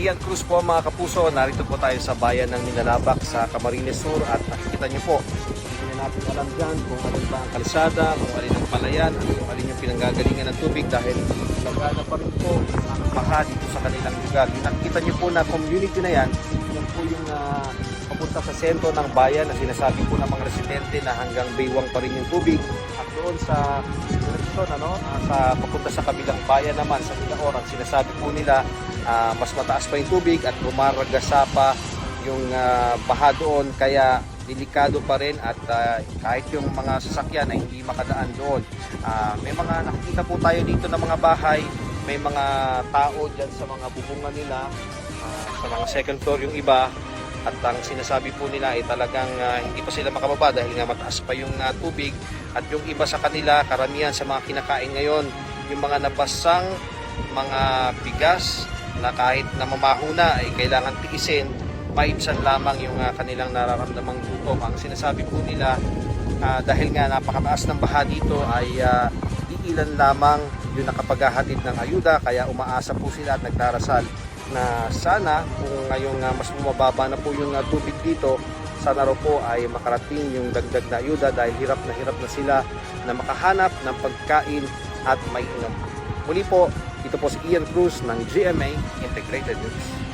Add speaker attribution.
Speaker 1: Ian Cruz po mga kapuso, narito po tayo sa bayan ng Minalabak sa Camarines Sur. At nakikita niyo po, hindi na natin alam dyan kung alin ba ang kalsada, kung alin ang palayan, kung alin yung pinanggagalingan ng tubig dahil lagana pa rin po ang baha dito sa kanilang lugar. Nakikita niyo po na community na yan, yan po yung ah, papunta sa sentro ng bayan na sinasabi po ng mga residente na hanggang baywang pa rin yung tubig. At doon sa direksyon ano, ah, sa papunta sa kabilang bayan naman sa Milaoran, sinasabi po nila ah, mas mataas pa yung tubig at rumaragasa pa yung ah, baha doon. Kaya delikado pa rin at ah, kahit yung mga sasakyan ay hindi makadaan doon. Ah, may mga nakikita po tayo dito ng mga bahay, may mga tao dyan sa mga bubungan nila, ah, sa mga second floor yung iba. At ang sinasabi po nila ay talagang ah, hindi pa sila makababa dahil nga mataas pa yung ah, tubig. At yung iba sa kanila, karamihan sa mga kinakain ngayon, yung mga nabasang mga bigas na kahit na mamaho na ay kailangan tiisin, maibsan lamang yung ah, kanilang nararamdamang gutom. Ang sinasabi po nila ah, dahil nga napakataas ng baha dito ay ah, iilan lamang yung nakapaghahatid ng ayuda kaya umaasa po sila at nagdarasal na sana kung ngayong ah, mas bumababa na po yung ah, tubig dito sana raw po ay makarating yung dagdag na ayuda dahil hirap na hirap na sila na makahanap ng pagkain at may inom. Muli po, ito po si Ian Cruz ng GMA Integrated News.